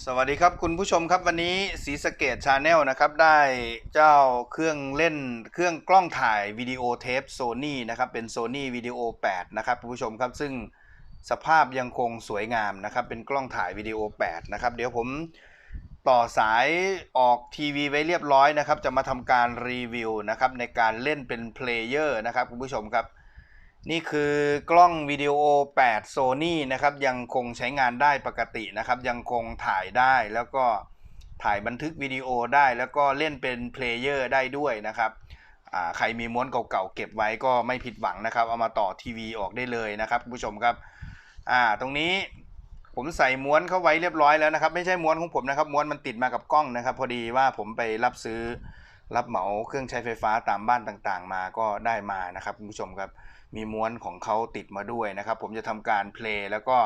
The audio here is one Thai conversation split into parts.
สวัสดีครับคุณผู้ชมครับวันนี้สีสเกตชาแนลนะครับได้เจ้าเครื่องเล่นเครื่องกล้องถ่ายวิดีโอเทปโซนี่นะครับเป็น Sony Video 8 นะครับคุณผู้ชมครับซึ่งสภาพยังคงสวยงามนะครับเป็นกล้องถ่ายวิดีโอ 8 นะครับ เดี๋ยวผมต่อสายออกทีวีไว้เรียบร้อยนะครับ จะมาทำการรีวิวนะครับในการเล่นเป็นเพลเยอร์นะครับคุณผู้ชมครับ นี่คือกล้องวิดีโอ 8 Sony นะครับยังคงใช้งานได้ปกตินะครับ ยังคงถ่ายได้แล้วก็ถ่ายบันทึกวิดีโอได้แล้วก็เล่นเป็นเพลเยอร์ได้ด้วยนะครับใครมีม้วนเก่าๆเก็บไว้ก็ไม่ผิดหวังนะครับ เอามาต่อทีวีออกได้เลยนะครับคุณผู้ชมครับอ่าตรงนี้ผมใส่ม้วนเข้าไว้เรียบร้อยแล้วนะครับ ไม่ใช่ม้วนของผมนะครับ ม้วนมันติดมากับกล้องนะครับ พอดีว่าผมไปรับซื้อรับเหมาเครื่องใช้ไฟฟ้าตามบ้านต่างๆ มาก็ได้มานะครับคุณผู้ชมครับ มีม้วนของเขาติดมาด้วยนะครับ ผมจะทำการเพลย์แล้วก็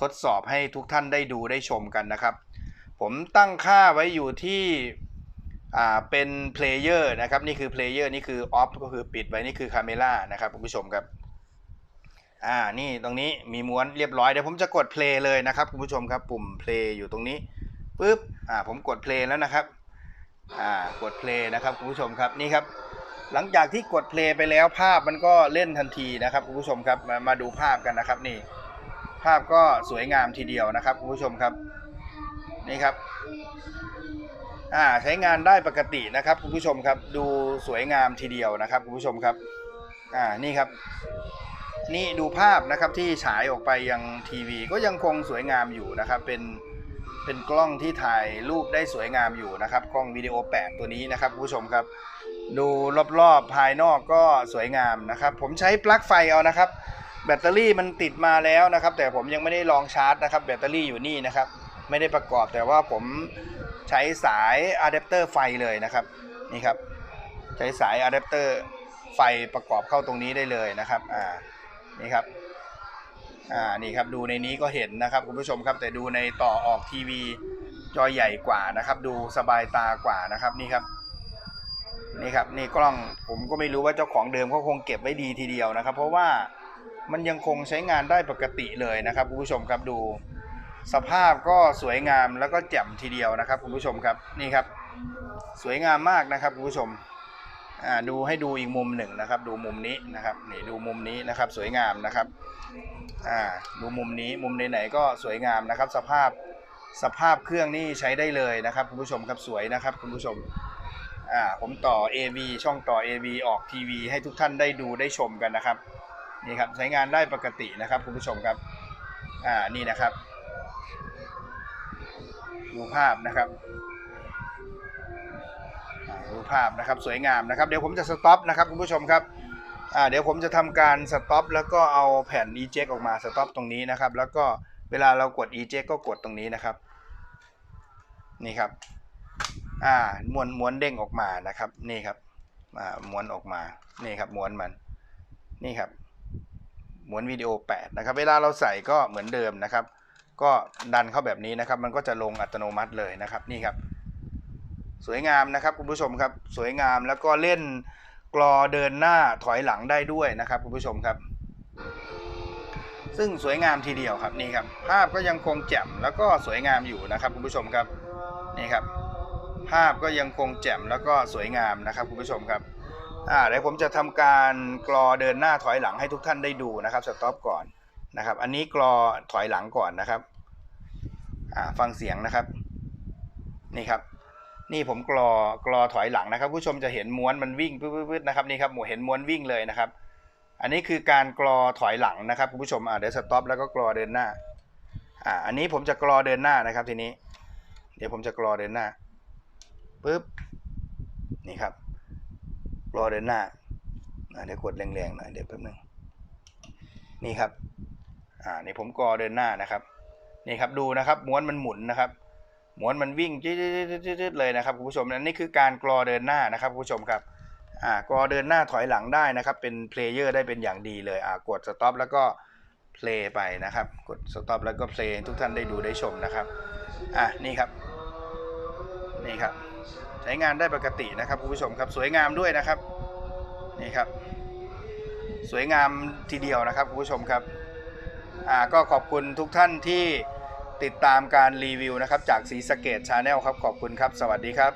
ทดสอบให้ทุกท่านได้ดูได้ชมกันนะครับ ผมตั้งค่าไว้อยู่ที่อ่าเป็นเพลเยอร์นะครับนี่คือเพลเยอร์นี่คือออฟก็คือปิดไว้นี่คือคาเมล่านะครับคุณผู้ชมครับอ่านี่ตรงนี้มีม้วนเรียบร้อยเดี๋ยวผมจะกดเพลเลยนะครับคุณผู้ชมครับปุ่มเพลอยู่ตรงนี้ปุ๊บอ่าผมกดเพลแล้วนะครับอ่ากดเพลนะครับคุณผู้ชมครับนี่ครับ หลังจากที่กดเพลย์ไปแล้วภาพมันก็เล่นทันทีนะครับคุณผู้ชมครับมามาดูภาพกันนะครับนี่ ภาพก็สวยงามทีเดียวนะครับคุณผู้ชมครับนี่ครับอ่าใช้งานได้ปกตินะครับคุณผู้ชมครับดูสวยงามทีเดียวนะครับคุณผู้ชมครับอ่านี่ครับ นี่ดูภาพนะครับที่ฉายออกไปยังทีวี ก็ยังคงสวยงามอยู่นะครับ เป็นเป็นกล้องที่ถ่ายรูปได้สวยงามอยู่นะครับ กล้องวิดีโอ 8 ตัวนี้นะครับคุณผู้ชมครับ ดูรอบๆภายนอกก็สวยงามนะครับ ผมใช้ปลั๊กไฟเอานะครับ แบตเตอรี่มันติดมาแล้วนะครับ แต่ผมยังไม่ได้ลองชาร์จนะครับ แบตเตอรี่อยู่นี่นะครับ ไม่ได้ประกอบแต่ว่าผมใช้สายอะแดปเตอร์ไฟเลยนะครับนี่ครับ ใช้สายอะแดปเตอร์ไฟประกอบเข้าตรงนี้ได้เลยนะครับอ่านี่ครับอ่านี่ครับดูในนี้ก็เห็นนะครับคุณผู้ชมครับแต่ดูในต่อออกทีวีจอใหญ่กว่านะครับ ดูสบายตากว่านะครับนี่ครับ นี่ครับนี่กล้องผมก็ไม่รู้ว่าเจ้าของเดิมเขาคงเก็บไว้ดีทีเดียวนะครับ เพราะว่ามันยังคงใช้งานได้ปกติเลยนะครับคุณผู้ชมครับดู สภาพก็สวยงามแล้วก็แจ่มทีเดียวนะครับคุณผู้ชมครับนี่ครับ สวยงามมากนะครับคุณผู้ชมดูให้ดูอีกมุมหนึ่งนะครับ ดูมุมนี้นะครับนี่ดูมุมนี้นะครับสวยงามนะครับดูมุมนี้มุมไหนๆก็สวยงามนะครับ สภาพสภาพเครื่องนี่ใช้ได้เลยนะครับคุณผู้ชมครับสวยนะครับคุณผู้ชม อ่าผมต่อ AV ช่องต่อ AV ออกทีวีให้ทุกท่านได้ดูได้ชมกันนะครับนี่ครับใช้งานได้ปกตินะครับคุณผู้ชมครับอ่านี่นะครับดูภาพนะครับดูภาพนะครับสวยงามนะครับเดี๋ยวผมจะสต็อปนะครับคุณผู้ชมครับอ่าเดี๋ยวผมจะทำการสต็อปแล้วก็เอาแผ่น eject ออกมาสต็อปตรงนี้นะครับ แล้วก็เวลาเรากด eject ก็กดตรงนี้นะครับ นี่ครับ อ่าม้วนม้วนเด้งออกมานะครับ นี่ครับอ่าม้วนออกมา นี่ครับม้วนมัน นี่ครับม้วนวิดีโอ 8 นะครับ เวลาเราใส่ก็เหมือนเดิมนะครับ ก็ดันเข้าแบบนี้นะครับ มันก็จะลงอัตโนมัติเลยนะครับ นี่ครับ สวยงามนะครับคุณผู้ชมครับ สวยงามแล้วก็เล่นกรอเดินหน้าถอยหลังได้ด้วยนะครับคุณผู้ชมครับ ซึ่งสวยงามทีเดียวครับนี่ครับ ภาพก็ยังคงแจ่มแล้วก็สวยงามอยู่นะครับคุณผู้ชมครับนี่ครับ ภาพก็ยังคงแจ่มแล้วก็สวยงามนะครับคุณผู้ชมครับอ่าเดี๋ยวผมจะทำการกรอเดินหน้าถอยหลังให้ทุกท่านได้ดูนะครับสต็อปก่อนนะครับ อันนี้กรอถอยหลังก่อนนะครับอ่าฟังเสียงนะครับ นี่ครับ นี่ผมกรอกรอถอยหลังนะครับ ผู้ชมจะเห็นม้วนมันวิ่งปื๊ดๆนะครับนี่ครับหมูเห็นม้วนวิ่งเลยนะครับ อันนี้คือการกรอถอยหลังนะครับคุณผู้ชมอ่าเดี๋ยวสต็อปแล้วก็กรอเดินหน้าอ่าอันนี้ผมจะกรอเดินหน้านะครับทีนี้ เดี๋ยวผมจะกรอเดินหน้า ปุ๊บ นี่ครับ รอเดินหน้าเดี๋ยวกดแรงๆหน่อยเดี๋ยวแป๊บนึง นี่ครับ อ่า นี่ผมกรอเดินหน้านะครับ นี่ครับดูนะครับ ม้วนมันหมุนนะครับ ม้วนมันวิ่งจืดๆๆเลยนะครับคุณผู้ชมนั่นนี่คือการกรอเดินหน้านะครับคุณผู้ชมครับ อ่ากรอเดินหน้าถอยหลังได้นะครับ เป็นเพลเยอร์ได้เป็นอย่างดีเลย อ่ากดสต็อปแล้วก็เพลย์ไปนะครับ กดสต็อปแล้วก็เพลย์ทุกท่านได้ดูได้ชมนะครับ อะนี่ครับ นี่ครับ ใช้งานได้ปกตินะครับคุณผู้ชมครับสวยงามด้วยนะครับนี่ครับ สวยงามทีเดียวนะครับคุณผู้ชมครับอ่าก็ขอบคุณทุกท่านที่ติดตามการรีวิวนะครับ จากสีสเกตชาแนลครับขอบคุณครับ สวัสดีครับ